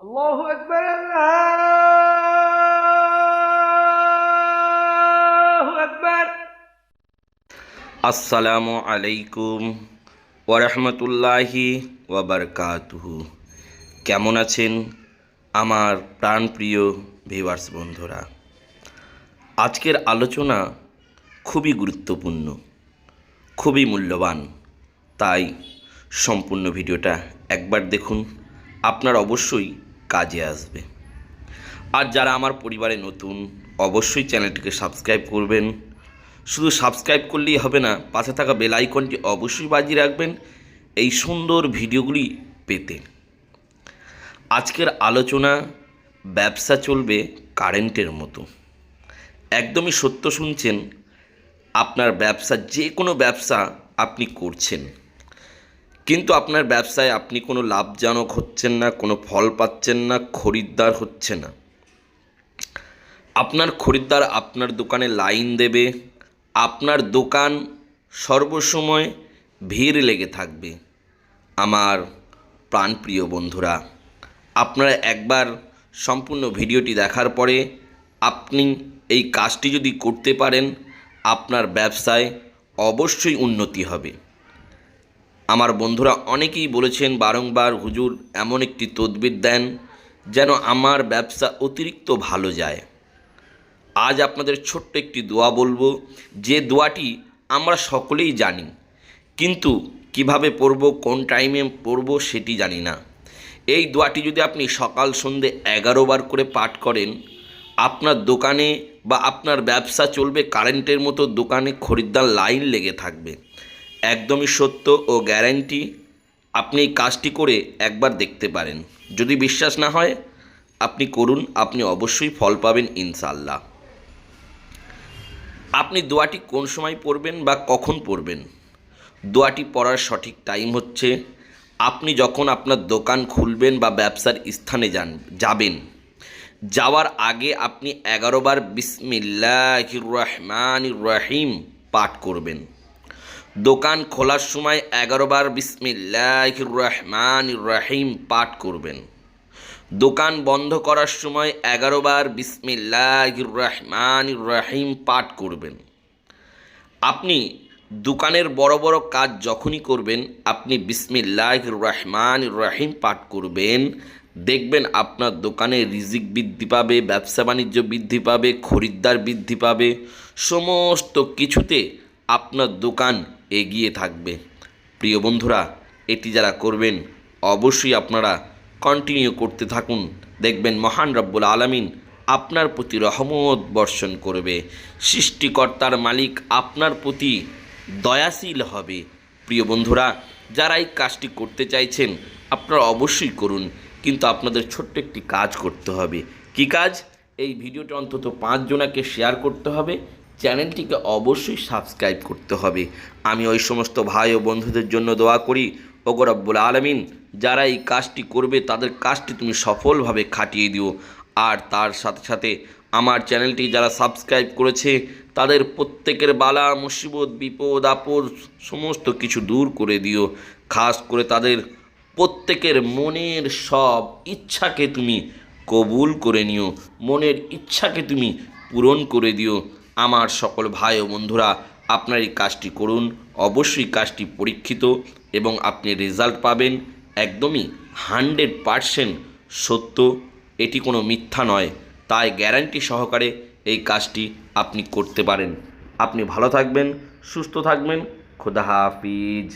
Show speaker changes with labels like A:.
A: الله أكبر الله أكبر
B: আসসালামু আলাইকুম ওরহমতুল্লাহি ওয়াবারকাতুহু কেমন আছেন আমার প্রাণপ্রিয় ভিভার্স বন্ধুরা আজকের আলোচনা খুবই গুরুত্বপূর্ণ খুবই মূল্যবান তাই সম্পূর্ণ ভিডিওটা একবার দেখুন আপনার অবশ্যই কাজে আসবে। আর যারা আমার পরিবারে নতুন, অবশ্যই চ্যানেলটিকে সাবস্ক্রাইব করবেন। শুধু সাবস্ক্রাইব করলেই হবে না, পাশে থাকা বেল আইকনটি অবশ্যই বাজিয়ে রাখবেন এই সুন্দর ভিডিওগুলি পেতে। আজকের আলোচনা, ব্যবসা চলবে কারেন্টের মতো। একদমই সত্য শুনছেন, আপনার ব্যবসা, যে কোনো ব্যবসা আপনি করছেন। কিন্তু আপনার ব্যবসায় আপনি কোনো লাভজনক হচ্ছেন না, কোনো ফল পাচ্ছেন না, খরিদ্দার হচ্ছে না। আপনার খরিদ্দার আপনার দোকানে লাইন দেবে, আপনার দোকান সর্বসময় ভিড় লেগে থাকবে। আমার প্রাণপ্রিয় বন্ধুরা, আপনারা একবার সম্পূর্ণ ভিডিওটি দেখার পরে আপনি এই কাজটি যদি করতে পারেন, আপনার ব্যবসায় অবশ্যই উন্নতি হবে। আমার বন্ধুরা অনেকেই বলেছেন বারংবার হুজুর এমন একটি তদবির দেন যেন আমার ব্যবসা অতিরিক্ত ভালো যায়। আজ আপনাদের ছোট্ট একটি দোয়া বলব, যে দোয়াটি আমরা সকলেই জানি, কিন্তু কীভাবে পড়ব, কোন টাইমে পড়ব সেটি জানি না। এই দোয়াটি যদি আপনি সকাল সন্ধে এগারো বার করে পাঠ করেন, আপনার দোকানে বা আপনার ব্যবসা চলবে কারেন্টের মতো দোকানে খরিদ্দার লাইন লেগে থাকবে। একদমই সত্য ও গ্যারান্টি আপনি এই কাজটি করে একবার দেখতে পারেন। যদি বিশ্বাস না হয়, আপনি করুন, আপনি অবশ্যই ফল পাবেন ইনশাল্লাহ আপনি দোয়াটি কোন সময় পড়বেন বা কখন পড়বেন? দোয়াটি পড়ার সঠিক টাইম হচ্ছে আপনি যখন আপনার দোকান খুলবেন বা ব্যবসার স্থানে যান, যাবেন। যাওয়ার আগে আপনি এগারো বার বিসমিল্লাহ রহমান রহিম পাঠ করবেন। দোকান খোলার সময় এগারো বার বিসমিল্লাহ রহমান রাহিম পাঠ করবেন। দোকান বন্ধ করার সময় এগারো বার বিসমিল্লাহ রহমান রাহিম পাঠ করবেন। আপনি দোকানের বড় বড় কাজ যখনই করবেন, আপনি বিসমিল্লাহ রহমান রাহিম পাঠ করবেন। দেখবেন আপনার দোকানে রিজিক বৃদ্ধি পাবে, ব্যবসা বাণিজ্য বৃদ্ধি পাবে, খরিদ্দার বৃদ্ধি পাবে। সমস্ত কিছুতে আপনার দোকান এগিয়ে থাকবে। প্রিয় বন্ধুরা, এটি যারা করবেন, অবশ্যই আপনারা কন্টিনিউ করতে থাকুন। দেখবেন মহান রব্বুল আলামিন আপনার প্রতি রহমত বর্ষণ করবে। সৃষ্টিকর্তার মালিক আপনার প্রতি দয়াশীল হবে। প্রিয় বন্ধুরা, যারা এই কাজটি করতে চাইছেন, আপনারা অবশ্যই করুন। কিন্তু আপনাদের ছোট্ট একটি কাজ করতে হবে। কি কাজ? এই ভিডিওটা অন্তত পাঁচজনাকে শেয়ার করতে হবে। চ্যানেলটিকে অবশ্যই সাবস্ক্রাইব করতে হবে। আমি ওই সমস্ত ভাই ও বন্ধুদের জন্য দোয়া করি, ওগো রব্বুল আলমিন, যারা এই কাজটি করবে, তাদের কাজটি তুমি সফলভাবে খাটিয়ে দিও। আর তার সাথে সাথে আমার চ্যানেলটি যারা সাবস্ক্রাইব করেছে, তাদের প্রত্যেকের বালা, মুসিবত, বিপদ, আপদ সমস্ত কিছু দূর করে দিও। খাস করে তাদের প্রত্যেকের মনের সব ইচ্ছাকে তুমি কবুল করে নিও। মনের ইচ্ছাকে তুমি পূরণ করে দিও। আমার সকল ভাই ও বন্ধুরা, আপনার এই কাজটি করুন, অবশ্যই কাজটি পরীক্ষিত এবং আপনি রেজাল্ট পাবেন, একদমই হান্ড্রেড পারসেন্ট সত্য। এটি কোনো মিথ্যা নয়, তাই গ্যারান্টি সহকারে এই কাজটি আপনি করতে পারেন। আপনি ভালো থাকবেন, সুস্থ থাকবেন, খোদা হাফিজ।